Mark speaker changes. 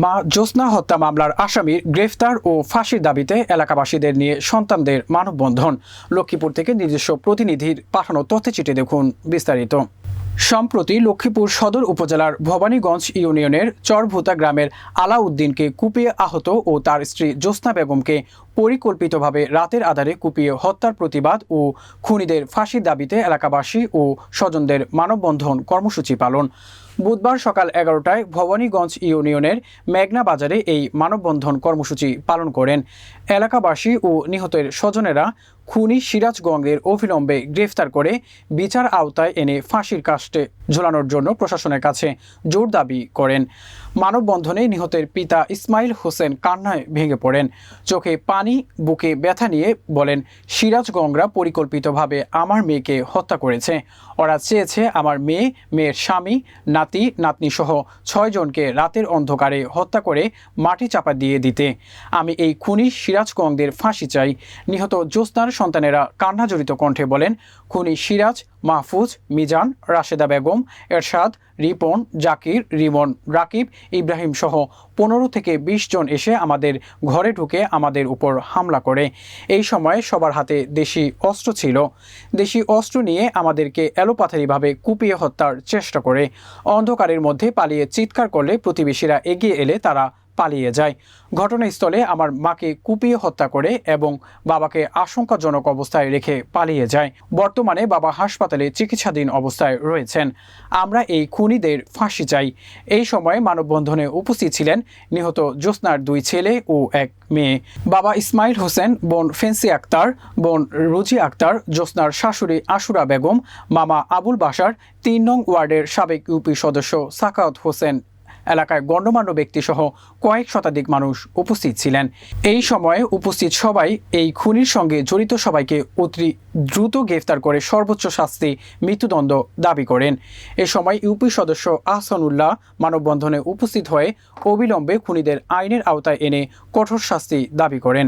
Speaker 1: মা জ্যোৎস্না হত্যা মামলার আসামির গ্রেফতার ও ফাঁসির দাবিতে এলাকাবাসীদের নিয়ে সন্তানদের মানববন্ধন। লক্ষ্মীপুর থেকে নিজস্ব প্রতিনিধির পাঠানো তথ্যচিঠি দেখুন বিস্তারিত। সম্প্রতি লক্ষ্মীপুর সদর উপজেলার ভবানীগঞ্জ ইউনিয়নের চরভুতা গ্রামের আলাউদ্দিনকে কুপিয়ে আহত ও তার স্ত্রী জ্যোৎস্না বেগমকে পরিকল্পিতভাবে রাতের আধারে কুপিয়ে হত্যার প্রতিবাদ ও খুনিদের ফাঁসির দাবিতে এলাকাবাসী ও স্বজনদের মানববন্ধন কর্মসূচি পালন। বুধবার সকাল এগারোটায় ভবানীগঞ্জ ইউনিয়নের মেঘনা বাজারে এই মানববন্ধন কর্মসূচি পালন করেন। এলাকাবাসী ও নিহতের স্বজনেরা খুনি সিরাজগঞ্জের অবিলম্বে গ্রেফতার করে বিচার আওতায় এনে ফাঁসির কাস্টে ঝোলানোর জন্য প্রশাসনের কাছে জোর দাবি করেন। মানববন্ধনে নিহতের পিতা ইসমাইল হোসেন কান্নায় ভেঙে পড়েন। চোখে পানি, বুকে ব্যথা নিয়ে বলেন সিরাজগংরা পরিকল্পিতভাবে আমার মেয়েকে হত্যা করেছে। ওরা চেয়েছে আমার মেয়ে, মেয়ের স্বামী নাতি নাতনি সহ ছয়জনকে রাতের অন্ধকারে হত্যা করে মাটি চাপা দিয়ে দিতে। আমি এই খুনি সিরাজ কংদের ফাঁসি চাই। নিহত জ্যোৎস্নার সন্তানেরা কান্নাজড়িত কণ্ঠে বলেন, খুনি সিরাজ মাহফুজ, মিজান, রাশেদা বেগম, এরশাদ, রিপন, জাকির, রিমন, রাকিব, ইব্রাহিম সহ পনেরো থেকে বিশ জন এসে আমাদের ঘরে ঢুকে আমাদের উপর হামলা করে। এই সময় সবার হাতে দেশি অস্ত্র ছিল। দেশি অস্ত্র নিয়ে আমাদেরকে এলোপাথারিভাবে কুপিয়ে হত্যার চেষ্টা করে। অন্ধকারের মধ্যে পালিয়ে চিৎকার করলে প্রতিবেশীরা এগিয়ে এলে তারা পালিয়ে যায়। ঘটনাস্থলে আমার মাকে কুপিয়ে হত্যা করে এবং বাবাকে আশঙ্কাজনক অবস্থায় রেখে পালিয়ে যায়। বর্তমানে বাবা হাসপাতালে চিকিৎসাধীন অবস্থায় রয়েছেন। আমরা এই খুনিদের ফাঁসি চাই। এই সময় মানববন্ধনে উপস্থিত ছিলেন নিহত জ্যোৎস্নার দুই ছেলে ও এক মেয়ে। বাবা ইসমাইল হোসেন, বোন ফেন্সি আক্তার, বোন রুজি আক্তার, জ্যোৎস্নার শাশুড়ি আশুরা বেগম, মামা আবুল বাসার তিন নং ওয়ার্ডের সাবেক ইউপি সদস্য সাকাউত হোসেন এলাকায় গণ্যমান্য ব্যক্তিসহ কয়েক শতাধিক মানুষ উপস্থিত ছিলেন। এই সময়ে উপস্থিত সবাই এই খুনির সঙ্গে জড়িত সবাইকে অতি দ্রুত গ্রেফতার করে সর্বোচ্চ শাস্তি মৃত্যুদণ্ড দাবি করেন। এ সময় ইউপি সদস্য আহসানুল্লাহ মানববন্ধনে উপস্থিত হয়ে অবিলম্বে খুনিদের আইনের আওতায় এনে কঠোর শাস্তি দাবি করেন।